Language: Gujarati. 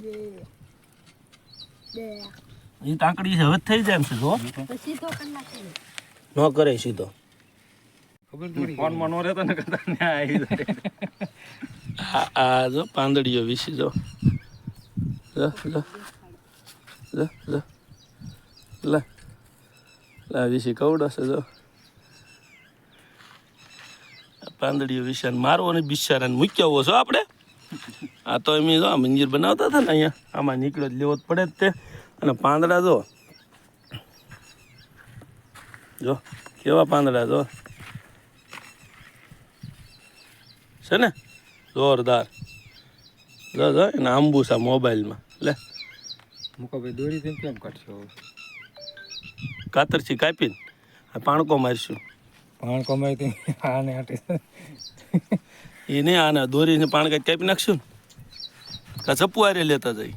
બે. બે એ તાંકડી હવે થઈ જાય એમ છે જો. પછી ન કરે સીધો. ફોન નો રહેતો ને કદાચ ન્યા આવી જાય. આ આ જો પાંદડીઓ વિશે જો. જો જો જો જો લે. લા વિશે કવડો છે જો. આ પાંદડીઓ વિશે અને મારવો અને બિચારાને મૂક્યા છો આપણે? આ તો એમ જો આ મંજીર બનાવતા હતા ને અહીંયા. આમાં નીકળ્યો જ લેવો જ પડે જ તે. અને પાંદડા જો. જો કેવા પાંદડા જો. છે ને? જોરદાર. જો જો એને આંબુસા મોબાઈલમાં. લે. મુકાભાઈ દોરી તેમ કેમ કાઢશો કાતરથી કાપીને પાણકો મારશું. પાણકો મારી આને એ નહીં આને દોરીને પાણકા કાપી નાખશું ને? કા ચપ્પુ હારે લેતા જઈ